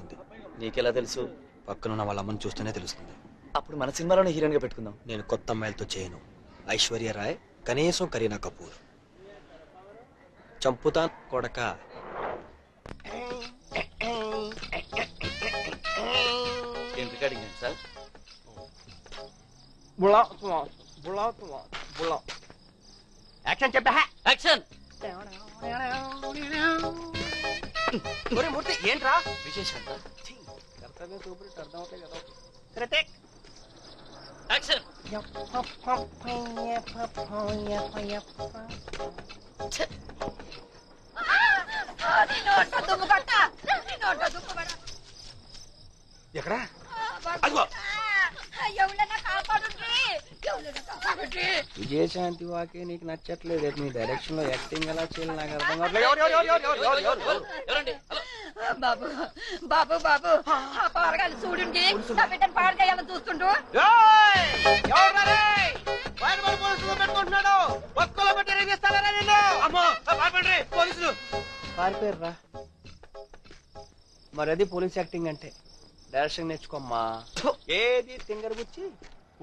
ఉంటుంది నీకెలా తెలుసు? పక్కనున్న వాళ్ళ అమ్మని చూస్తేనే తెలుస్తుంది. అప్పుడు మన సినిమాలోనే హీరోయిన్గా పెట్టుకుందాం. నేను కొత్త అమ్మాయిలతో చేయను. ఐశ్వర్య రాయ్ కనీసం కరీనా కపూర్. చంపుతా కొడక. ఏం రికార్డింగ్ ఏంటి సార్? యాక్షన్ చెప్పా యాక్షన్! ఒరే మూర్తి ఏంట్రా? విశేషం కర్తవ్యం చూపుడు అర్థం అవుతాయి కదా సరే టేక్ యాక్షన్ ఎక్కడ? అదిగో ఎవరైనా కాపాడండి ఎవరైనా కాపాడండి విజయశాంతి వాకే నీకు నచ్చట్లేదు. నీ డైరెక్షన్లో యాక్టింగ్ ఎలా చేయాలి నాకు అర్థం కావట్లేదు. బాబు బాబు బాబు. ఆ పారగాలి చూడండి నా బిడ్డను పాడు చేయాలని చూస్తుండు పారిపోయారా మరి అది పోలీస్ యాక్టింగ్ అంటే. డైరెక్షన్ నేర్చుకోమ్మా. ఏది తింగర్ బుచ్చి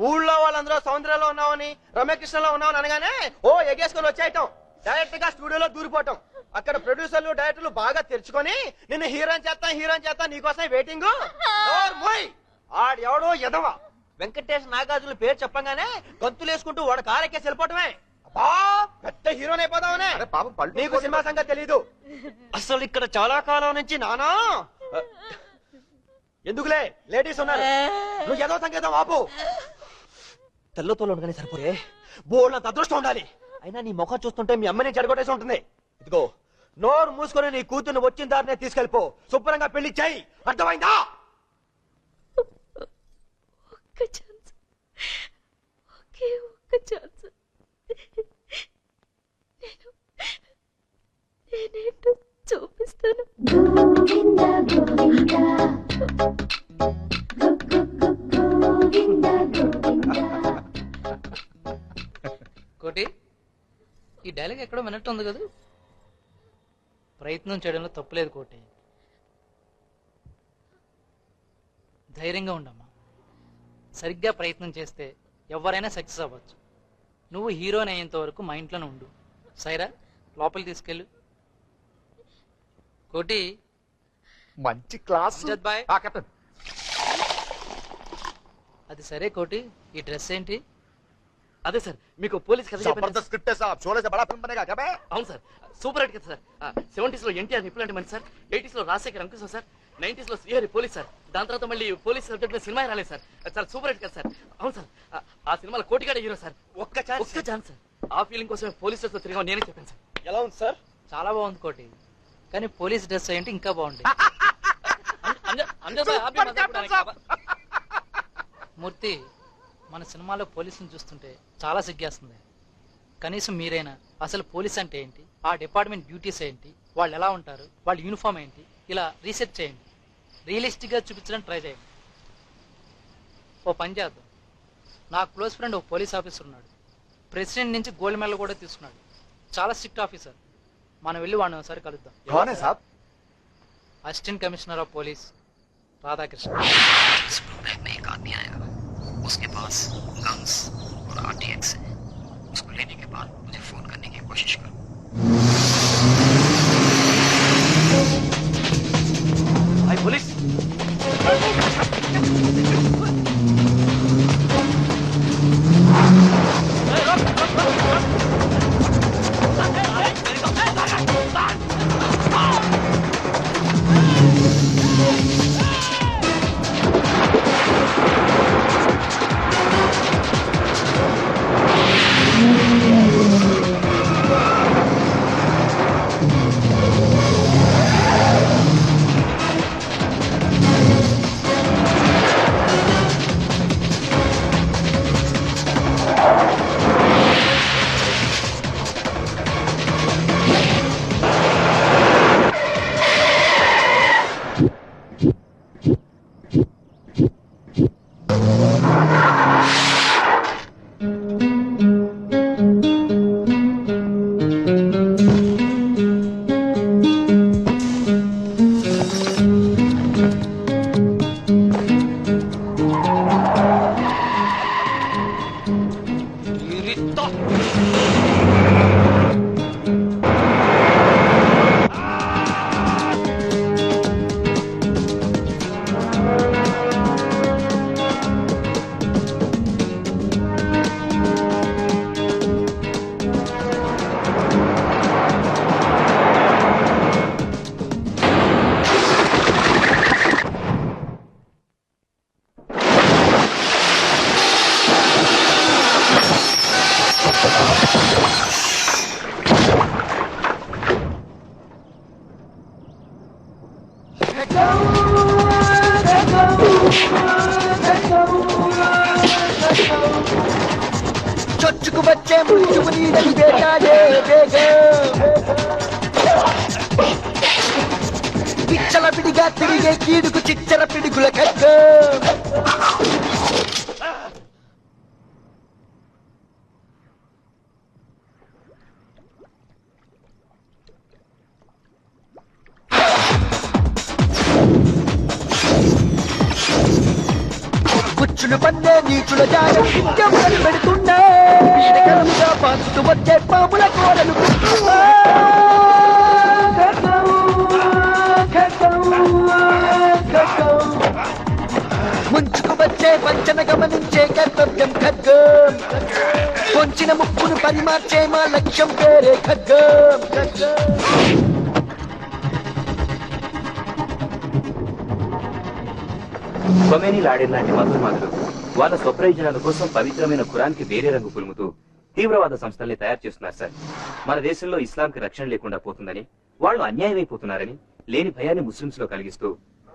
ఊళ్ళో వాళ్ళందరూ సౌందర్యంలో ఉన్నామని రమ్యకృష్ణలో ఉన్నామని అనగానే ఓ ఎగేసుకొని వచ్చేయటం. డైరెక్ట్గా స్టూడియోలో దూరిపోవటం. అక్కడ ప్రొడ్యూసర్లు డైరెక్టర్లు బాగా తెరుచుకొని నిన్ను హీరోయిన్ చేస్తా హీరోయిన్ చేస్తా నీకోసం వెయిటింగ్ ఆడు ఎవడో ఎదవ. వెంకటేష్ నాగార్జున పేరు చెప్పగానే గంతులు వేసుకుంటూ వాడు కారెక్కేసి వెళ్ళిపోవటమే. అబ్బా పెద్ద హీరోని అయిపోదామనే నీకు సినిమా సంగతి తెలీదు. అసలు ఇక్కడ చాలా కాలం నుంచి నానా? ఎందుకులే? లేడీస్ ఉన్నారు. నువ్వు ఏదో సంగీతం ఆపు. తెల్లతోలు ఉండగానే సరిపోయే బోళ్ళంత అదృష్టం ఉండాలి. అయినా నీ ముఖం చూస్తుంటే మీ అమ్మని చెడగొట్టేసి ఉంటుంది. ఇదిగో నోరు మూసుకొని నీ కూతుర్ని వచ్చిన దారినే తీసుకెళ్ళిపో. శుభ్రంగా పెళ్ళి చేయి. అర్థమైందా? ఒక్క ఛాన్స్ ఒకే ఒక్క ఛాన్స్ నేను నేనేంటో చూపిస్తాను. డైలాగ్ ఎక్కడో వినట్టు ఉంది కదా? ప్రయత్నం చేయడంలో తప్పులేదు కోటి. ధైర్యంగా ఉండమ్మా. సరిగ్గా ప్రయత్నం చేస్తే ఎవరైనా సక్సెస్ అవ్వచ్చు. నువ్వు హీరోని అయ్యేంత వరకు మా ఇంట్లోనే ఉండు. సైరా లోపలికి తీసుకెళ్ళు. కోటి. మంచి క్లాస్. బాయ్. అది సరే కోటి. ఈ డ్రెస్ ఏంటి? అదే సార్ మీకు పోలీస్ కథ స్క్రిప్ట్ సాబ్ బడా ఫిల్మ్ బనేగా అవును సార్ సూపర్ హిట్ కదా సార్. సెవెంటీస్లో ఎన్టీఆర్ నిపులాంటి మంచి సార్ ఎయిటీస్లో రాజశేఖర్ అంకుశం సార్ నైన్టీస్లో శ్రీహరి పోలీస్ సార్ దాని తర్వాత మళ్ళీ పోలీస్ సబ్జెక్ట్లో సినిమా రాలేదు సార్. సార్ సూపర్ హిట్ కదా సార్. అవును సార్ ఆ సినిమాలో కోటిగాడ హీరో సార్. ఒక్క ఛాన్స్ ఒక్క ఛాన్స్ సార్. ఆ ఫీలింగ్ కోసం పోలీస్ డ్రెస్ తిరిగా నేనే చెప్పాను సార్. ఎలా ఉంది సార్? చాలా బాగుంది కోటి. కానీ పోలీస్ డ్రెస్ ఏంటి ఇంకా బాగుంది మూర్తి మన సినిమాలో పోలీసుని చూస్తుంటే చాలా సిగ్గేస్తుంది. కనీసం మీరైనా అసలు పోలీస్ అంటే ఏంటి? ఆ డిపార్ట్మెంట్ డ్యూటీస్ ఏంటి? వాళ్ళు ఎలా ఉంటారు? వాళ్ళ యూనిఫామ్ ఏంటి? ఇలా రీసెర్చ్ చేయండి. రియలిస్టిక్గా చూపించడానికి ట్రై చేయండి. ఓ పని చేద్దాం. నా క్లోజ్ ఫ్రెండ్ ఓ పోలీస్ ఆఫీసర్ ఉన్నాడు. ప్రెసిడెంట్ నుంచి గోల్డ్ మెడల్ కూడా తీసుకున్నాడు. చాలా స్ట్రిక్ట్ ఆఫీసర్. మనం వెళ్ళి వాడిని ఒకసారి కలుద్దాం. Assistant commissioner of police Radhakrishna. उसके पास लंग्स और आरटीएक्स है। उसको लेने के बाद मुझे फ़ोन करने की कोशिश करो। भाई, पुलिस! చొచ్చుకు వచ్చే మృత్యువు పిచ్చల పిడిగా తిరిగే కీడుకు చిచ్చర పిడుగుల ఖడ్గం కుచ్చులు పన్నే నీచుల జాలం కిందెమ్మలు పెడుతున్నా పీడకలంగా పాకుతూ వచ్చే పాముల కోరలు ముంచుకు వచ్చే వంచన గమనించే కర్తవ్యం ఖడ్గం. పొంచిన ముక్కును పరిమార్చే మా లక్ష్యం పేరే ఖడ్గం ఖడ్గం. లాడెన్ లాంటి మధుమాదులు వాళ్ళ స్వప్రయోజనాల కోసం పవిత్రమైన ఖురాన్కి వేరే రంగు పులుముతూ తీవ్రవాద సంస్థల్ని తయారు చేస్తున్నారు సార్. మన దేశంలో ఇస్లాంకి రక్షణ లేకుండా పోతుందని వాళ్ళు అన్యాయమైపోతున్నారని లేని భయాన్ని ముస్లింస్లో కలిగిస్తూ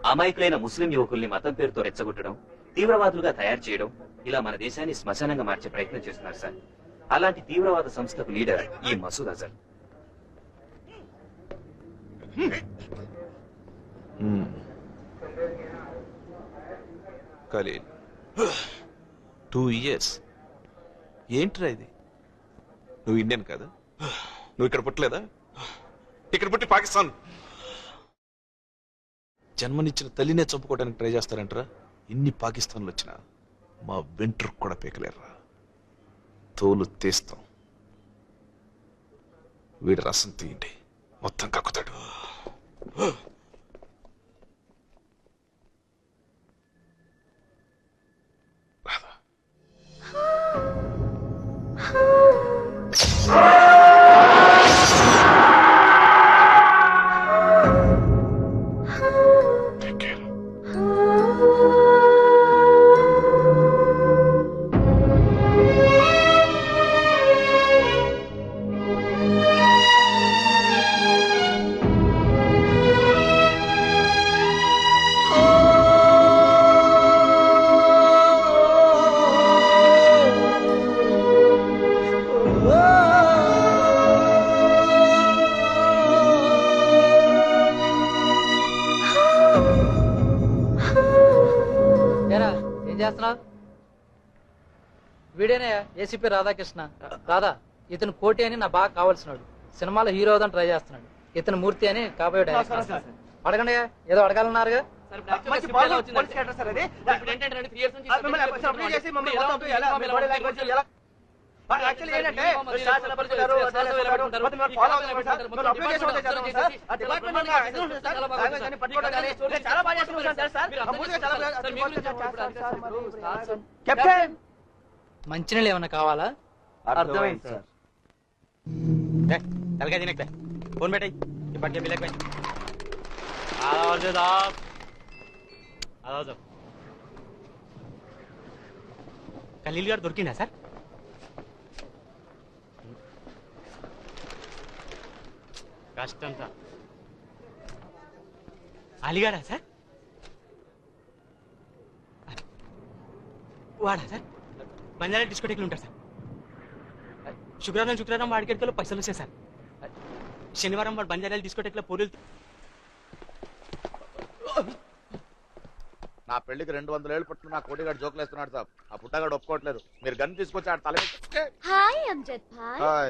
అమాయకులైన ముస్లిం యువకుల్ని మతం పేరుతో రెచ్చగొట్టడం తీవ్రవాదులుగా తయారు చేయడం ఇలా మన దేశాన్ని శ్మశానంగా మార్చే ప్రయత్నం చేస్తున్నారు సార్. అలాంటి తీవ్రవాద సంస్థకు లీడర్ ఈ మసూద్ అజర్ ఖలీల్ టూ ఇయర్స్ ఏంట్రా ఇది? నువ్వు ఇండియన్ కాదా? నువ్వు ఇక్కడ పుట్టలేదా? ఇక్కడ పుట్టి పాకిస్తాన్. జన్మనిచ్చిన తల్లినే చంపుకోవడానికి ట్రై చేస్తారంటరా? ఇన్ని పాకిస్తాన్లు వచ్చినా మా వెంట్రు కూడా పీకలేరురా. తోలు తీస్తాం. వీడి రసం తీయండి. మొత్తం కక్కుతాడు. చేస్తున్నావు వీడేనే ఏసీపీ రాధాకృష్ణ. రాధా ఇతను కోటి అని నా బాగా కావాల్సినాడు. సినిమాలో హీరో అవుదాని ట్రై చేస్తున్నాడు. ఇతను మూర్తి అని కాబోయే డైరెక్టర్ అడగండి ఏదో అడగాలన్నారుగా? ఏంటంటే కెప్టెన్ మంచినీళ్ళు ఏమన్నా కావాలా? అర్థమైంది సార్. తలకాయ తినట్లే. ఫోన్ పెట్టాయి. ఇప్పటికే బిల్లకి ఖలీల్ గారు దొరికిందా సార్? కష్టం సార్ అలిగాడా సార్? వాడా సార్? బంజారా డిస్కోటెక్లు ఉంటారు సార్. శుక్రవారం శుక్రవారం వాడికెళ్ళి పైసలు వచ్చాయి సార్. శనివారం వాడు బంజారాలు డిస్కోటెక్లో పూరీలు నా పెళ్ళికి రెండు వందల ఏళ్ళు పట్టుకుని నా కోటిగాడు జోకులు వేస్తున్నాడు సార్. ఆ పుట్టగాడు ఒప్పుకోవట్లేదు. మీరు గన్ తీసుకొచ్చి ఆడ తల మీద- హాయ్ అమ్జద్ భాయ్. హాయ్.